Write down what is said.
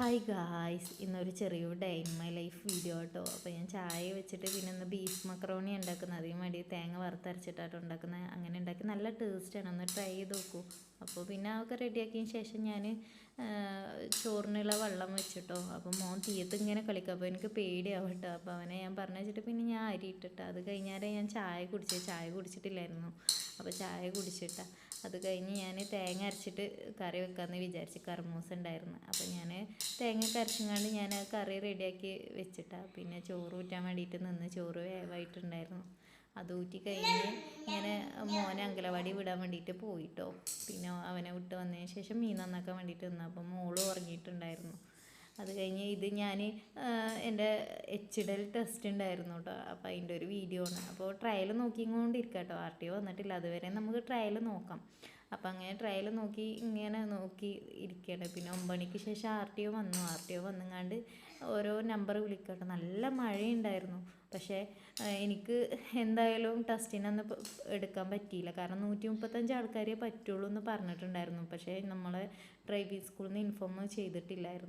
Hi guys ഇന്നൊരു ചെറിയ day in my life video കേട്ടോ അപ്പോൾ ഞാൻ ചായ വെച്ചിട്ട് പിന്നെ ഒന്ന് ബീഫ് മക്രോണി ഉണ്ടാക്കുന്നത്. അതിന് വേണ്ടി തേങ്ങ വറുത്തരച്ചിട്ടാട്ടോ ഉണ്ടാക്കുന്നത്. അങ്ങനെ ഉണ്ടാക്കി നല്ല ടേസ്റ്റാണ് ഒന്ന് ട്രൈ ചെയ്ത് നോക്കൂ. അപ്പോൾ പിന്നെ അതൊക്കെ റെഡിയാക്കിയതിന് ശേഷം ഞാൻ ചോറിനുള്ള വെള്ളം വെച്ചിട്ടോ. അപ്പോൾ മോൻ തീയത്ത് ഇങ്ങനെ കളിക്കും. അപ്പോൾ എനിക്ക് പേടിയാവും കേട്ടോ അപ്പോൾ അവനെ ഞാൻ പറഞ്ഞു വെച്ചിട്ട് പിന്നെ ഞാൻ അരി ഇട്ടിട്ട്. അത് കഴിഞ്ഞാലേ ഞാൻ ചായ കുടിച്ചു. ചായ കുടിച്ചിട്ടില്ലായിരുന്നു. അപ്പോൾ ചായ കുടിച്ചിട്ട. അത് കഴിഞ്ഞ് ഞാൻ തേങ്ങ അരച്ചിട്ട് കറി വെക്കാമെന്ന് വിചാരിച്ച് കർമൂസ ഉണ്ടായിരുന്നു അപ്പോൾ ഞാൻ തേങ്ങ കരച്ചുകൊണ്ട് ഞാൻ കറി റെഡിയാക്കി വെച്ചിട്ടാണ് പിന്നെ ചോറ് ഊറ്റാൻ വേണ്ടിയിട്ട് നിന്ന് ചോറ് വേവായിട്ടുണ്ടായിരുന്നു. അത് ഊറ്റി കഴിഞ്ഞ് ഇങ്ങനെ മോനെ അങ്കലവാടി വിടാൻ വേണ്ടിയിട്ട് പോയിട്ടോ. പിന്നെ അവനെ വിട്ട് വന്നതിന് ശേഷം മീൻ നന്നാക്കാൻ വേണ്ടിയിട്ട് നിന്നു. അപ്പം മോൾ ഉറങ്ങിയിട്ടുണ്ടായിരുന്നു. അത് കഴിഞ്ഞ് ഇത് ഞാൻ എന്റെ എച്ച് എച്ചിടൽ ടെസ്റ്റ് ഉണ്ടായിരുന്നു കേട്ടോ അപ്പോൾ അതിന്റെ ഒരു വീഡിയോ ആണ്. അപ്പോൾ ട്രയൽ നോക്കിക്കൊണ്ടിരിക്കുക കേട്ടോ ആർ ടി ഒ വന്നിട്ടില്ല. അതുവരെ നമുക്ക് ട്രയൽ നോക്കാം. അപ്പം അങ്ങനെ ട്രയൽ നോക്കി ഇങ്ങനെ നോക്കി ഇരിക്കുകയാണ് പിന്നെ ഒമ്പണിക്ക് ശേഷം ആർ ടി ഒ വന്നു. ആർ ടി ഒ വന്നുങ്ങാണ്ട് ഓരോ നമ്പർ വിളിക്കട്ടെ. നല്ല മഴയുണ്ടായിരുന്നു. പക്ഷേ എനിക്ക് എന്തായാലും ടെസ്റ്റിനൊന്നും എടുക്കാൻ പറ്റിയില്ല. കാരണം നൂറ്റി മുപ്പത്തഞ്ച് ആൾക്കാരെ പറ്റുള്ളൂ എന്ന് പറഞ്ഞിട്ടുണ്ടായിരുന്നു. പക്ഷേ നമ്മളെ ഡ്രൈവിംഗ് സ്കൂളിൽ നിന്ന് ഇൻഫോം ചെയ്തിട്ടില്ലായിരുന്നു.